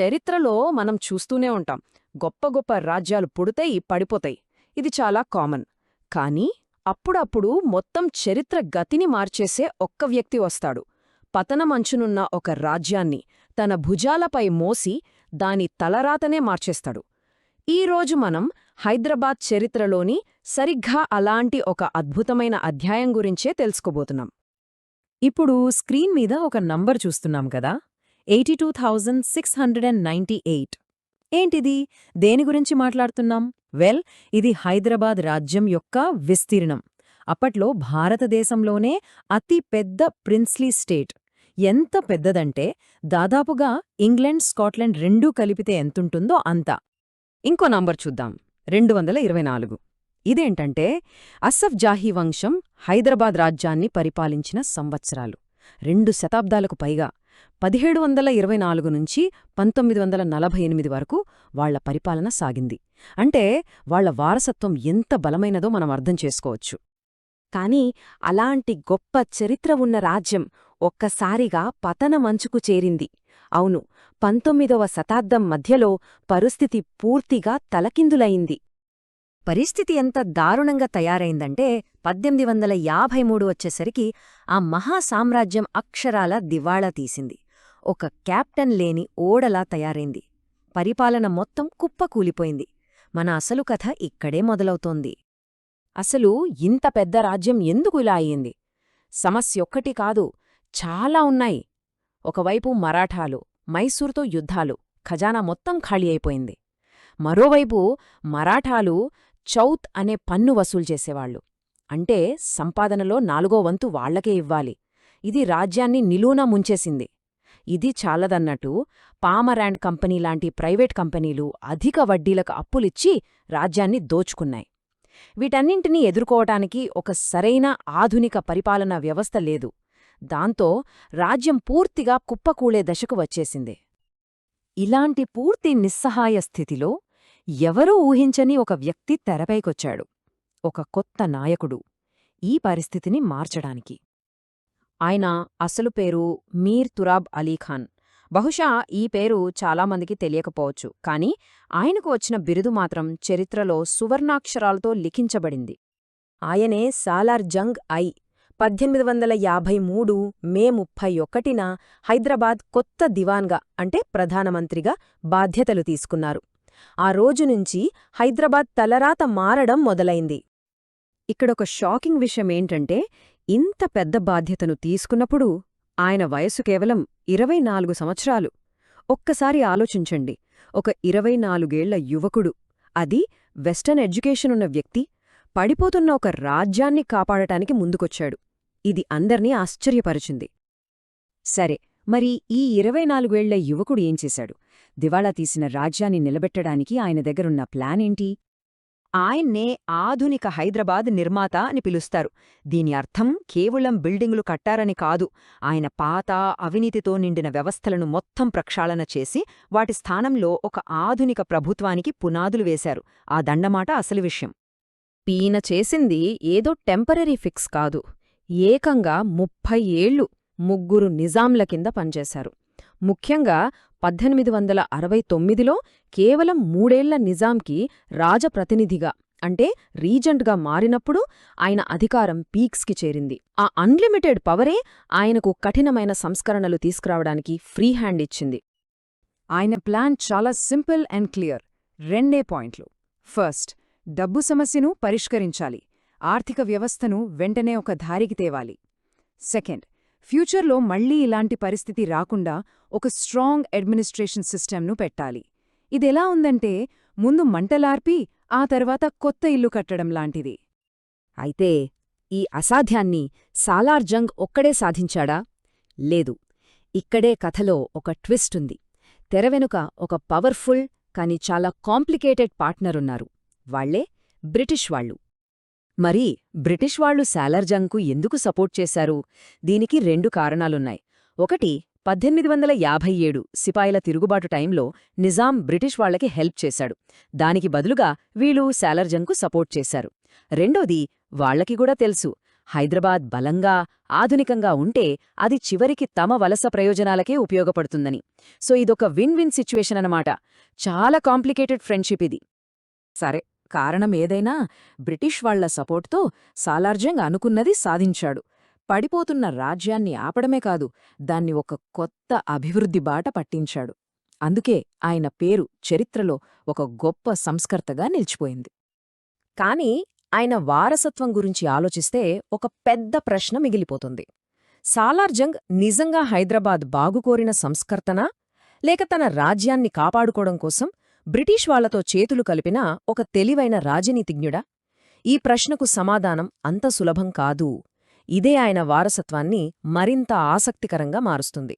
చరిత్రలో మనం చూస్తూనే ఉంటాం. గొప్ప గొప్ప రాజ్యాలు పుడతాయి పడిపోతాయి. ఇది చాలా కామన్. కానీ అప్పుడప్పుడు మొత్తం చరిత్ర గతిని మార్చేసే ఒక్క వ్యక్తి వస్తాడు. పతనమంచునున్న ఒక రాజ్యాన్ని తన భుజాలపై మోసి దాని తలరాతనే మార్చేస్తాడు. ఈరోజు మనం హైదరాబాద్ చరిత్రలోని సరిగ్గా అలాంటి ఒక అద్భుతమైన అధ్యాయం గురించే తెలుసుకోబోతున్నాం. ఇప్పుడు స్క్రీన్ మీద ఒక నంబర్ చూస్తున్నాం కదా? Eighty two thousand six hundred and ninety eight. ఏంటిది? దేని గురించి మాట్లాడుతున్నాం? వెల్ ఇది హైదరాబాద్ రాజ్యం యొక్క విస్తీర్ణం. అప్పట్లో భారతదేశంలోనే అతి పెద్ద ప్రిన్స్లీ స్టేట్. ఎంత పెద్దదంటే దాదాపుగా ఇంగ్లాండ్ స్కాట్లాండ్ రెండూ కలిపితే ఎంతుంటుందో అంత. ఇంకో నంబర్ చూద్దాం. రెండు వందల ఇరవై నాలుగు. ఇదేంటంటే అసఫ్ జాహీ వంశం హైదరాబాద్ రాజ్యాన్ని పరిపాలించిన సంవత్సరాలు. రెండు శతాబ్దాలకు పైగా. పదిహేడు వందల ఇరవై నాలుగు నుంచి పంతొమ్మిది వందల నలభై ఎనిమిది వరకు వాళ్ళ పరిపాలన సాగింది. అంటే వాళ్ళ వారసత్వం ఎంత బలమైనదో మనం అర్థం చేసుకోవచ్చు. కాని అలాంటి గొప్ప చరిత్ర ఉన్న రాజ్యం ఒక్కసారిగా పతనమంచుకు చేరింది. అవును పంతొమ్మిదవ శతాబ్దం మధ్యలో పరిస్థితి పూర్తిగా తలకిందులయింది పరిస్థితి ఎంత దారుణంగా తయారైందంటే పద్దెనిమిది వందల యాభై మూడు వచ్చేసరికి ఆ మహాసామ్రాజ్యం అక్షరాల దివాళా తీసింది. ఒక క్యాప్టెన్ లేని ఓడలా తయారైంది. పరిపాలన మొత్తం కుప్పకూలిపోయింది. మన అసలు కథ ఇక్కడే మొదలవుతోంది. అసలు ఇంత పెద్ద రాజ్యం ఎందుకు ఇలా అయ్యింది? సమస్యొక్కటి కాదు చాలా ఉన్నాయి. ఒకవైపు మరాఠాలు మైసూరుతో యుద్ధాలు ఖజానా మొత్తం ఖాళీ అయిపోయింది. మరోవైపు మరాఠాలు చౌత్ అనే పన్ను వసూలు చేసేవాళ్ళు అంటే సంపాదనలో నాలుగో వంతు వాళ్ళకే ఇవ్వాలి. ఇది రాజ్యాన్ని నిలూనా ముంచేసింది. ఇది చాలదన్నట్టు పామరాండ్ కంపెనీ లాంటి ప్రైవేట్ కంపెనీలు అధిక వడ్డీలకు అప్పులిచ్చి రాజ్యాన్ని దోచుకున్నాయి. వీటన్నింటినీ ఎదుర్కోవటానికి ఒక సరైన ఆధునిక పరిపాలనా వ్యవస్థ లేదు. దాంతో రాజ్యం పూర్తిగా కుప్పకూలే దశకు వచ్చేసింది. ఇలాంటి పూర్తి నిస్సహాయ స్థితిలో ఎవరూ ఊహించని ఒక వ్యక్తి తెరపైకొచ్చాడు. ఒక కొత్త నాయకుడు ఈ పరిస్థితిని మార్చడానికి. ఆయన అసలు పేరు మీర్ తురాబ్ అలీఖాన్ బహుశా ఈ పేరు చాలామందికి తెలియకపోవచ్చు కాని ఆయనకు వచ్చిన బిరుదు మాత్రం చరిత్రలో సువర్ణాక్షరాలతో లిఖించబడింది. ఆయనే సాలార్ జంగ్ ఐ పద్దెనిమిది వందల యాభై మూడు మే ముప్పై ఒకటిన హైదరాబాద్ కొత్త దివాన్గా అంటే ప్రధానమంత్రిగా బాధ్యతలు తీసుకున్నారు. ఆ రోజు నుంచి హైదరాబాద్ తలరాత మారడం మొదలైంది. ఇక్కడొక షాకింగ్ విషయమేంటంటే ఇంత పెద్ద బాధ్యతను తీసుకున్నప్పుడు ఆయన వయసు కేవలం ఇరవై నాలుగు సంవత్సరాలు. ఒక్కసారి ఆలోచించండి ఒక ఇరవై నాలుగేళ్ళ యువకుడు అది వెస్టర్న్ ఎడ్యుకేషనున్న వ్యక్తి పడిపోతున్న ఒక రాజ్యాన్ని కాపాడటానికి ముందుకొచ్చాడు. ఇది అందర్నీ ఆశ్చర్యపరిచింది. సరే మరి ఈ ఇరవై నాలుగేళ్ళ యువకుడు ఏం చేశాడు? దివాళా తీసిన రాజ్యాన్ని నిలబెట్టడానికి ఆయన దగ్గరున్న ప్లానేంటి ఆయన్నే ఆధునిక హైదరాబాద్ నిర్మాత అని పిలుస్తారు. దీని అర్థం కేవలం బిల్డింగులు కట్టారని కాదు. ఆయన పాత అవినీతితో నిండిన వ్యవస్థలను మొత్తం ప్రక్షాళన చేసి వాటి స్థానంలో ఒక ఆధునిక ప్రభుత్వానికి పునాదులు వేశారు. ఆ దండమాట అసలు విషయం. పీన చేసింది ఏదో టెంపరరీ ఫిక్స్ కాదు. ఏకంగా ముప్పై ఏళ్ళు ముగ్గురు నిజాంల కింద పనిచేశారు. ముఖ్యంగా పద్దెనిమిది వందల అరవై తొమ్మిదిలో కేవలం మూడేళ్ళ నిజాంకి రాజప్రతినిధిగా అంటే రీజెంట్గా మారినప్పుడు ఆయన అధికారం పీక్స్కి చేరింది. ఆ అన్లిమిటెడ్ పవరే ఆయనకు కఠినమైన సంస్కరణలు తీసుకురావడానికి ఫ్రీ హ్యాండ్ ఇచ్చింది. ఆయన ప్లాన్ చాలా సింపుల్ అండ్ క్లియర్. రెండే పాయింట్లు. ఫస్ట్ డబ్బు సమస్యను పరిష్కరించాలి. ఆర్థిక వ్యవస్థను వెంటనే ఒక దారికి తేవాలి. సెకండ్ ఫ్యూచర్లో మళ్ళీ ఇలాంటి పరిస్థితి రాకుండా ఒక స్ట్రాంగ్ అడ్మినిస్ట్రేషన్ సిస్టమ్ను పెట్టాలి. ఇదెలా ఉందంటే ముందు మంటలార్పి ఆ తర్వాత కొత్త ఇల్లు కట్టడం లాంటిది. అయితే ఈ అసాధ్యాన్ని సాలార్జంగ్ ఒక్కడే సాధించాడా? లేదు. ఇక్కడే కథలో ఒక ట్విస్ట్ ఉంది. తెరవెనుక ఒక పవర్ఫుల్ కాని చాలా కాంప్లికేటెడ్ పార్ట్నరున్నారు. వాళ్ళే బ్రిటిష్ వాళ్ళు. మరి బ్రిటిష్ వాళ్ళు శాలర్జంగ్కు ఎందుకు సపోర్ట్ చేశారు? దీనికి రెండు కారణాలున్నాయి. ఒకటి పద్దెనిమిది వందల యాభై ఏడు సిపాయిల తిరుగుబాటు టైంలో నిజాం బ్రిటిష్ వాళ్ళకి హెల్ప్ చేశాడు. దానికి బదులుగా వీళ్ళు శాలర్జంగ్కు సపోర్ట్ చేశారు. రెండోది వాళ్ళకి కూడా తెలుసు. హైదరాబాద్ బలంగా ఆధునికంగా ఉంటే అది చివరికి తమ వలస ప్రయోజనాలకే ఉపయోగపడుతుందని. సో ఇదొక విన్ విన్ సిచ్యువేషన్ అన్నమాట. చాలా కాంప్లికేటెడ్ ఫ్రెండ్షిప్ ఇది. సరే. కారణం ఏదైనా బ్రిటిష్ వాళ్ళ సపోర్ట్తో సాలార్జంగ్ అనుకున్నది సాధించాడు. పడిపోతున్న రాజ్యాన్ని ఆపడమే కాదు దాన్ని ఒక కొత్త అభివృద్ధి బాట పట్టించాడు. అందుకే ఆయన పేరు చరిత్రలో ఒక గొప్ప సంస్కర్తగా నిలిచిపోయింది. కాని ఆయన వారసత్వం గురించి ఆలోచిస్తే ఒక పెద్ద ప్రశ్న మిగిలిపోతుంది. సాలార్జంగ్ నిజంగా హైదరాబాద్ బాగుకోరిన సంస్కర్తనా? లేక తన రాజ్యాన్ని కాపాడుకోవడం కోసం బ్రిటిష్ వాళ్ళతో చేతులు కలిపిన ఒక తెలివైన రాజనీతిజ్ఞుడా? ఈ ప్రశ్నకు సమాధానం అంత సులభం కాదు. ఇదే ఆయన వారసత్వాన్ని మరింత ఆసక్తికరంగా మారుస్తుంది.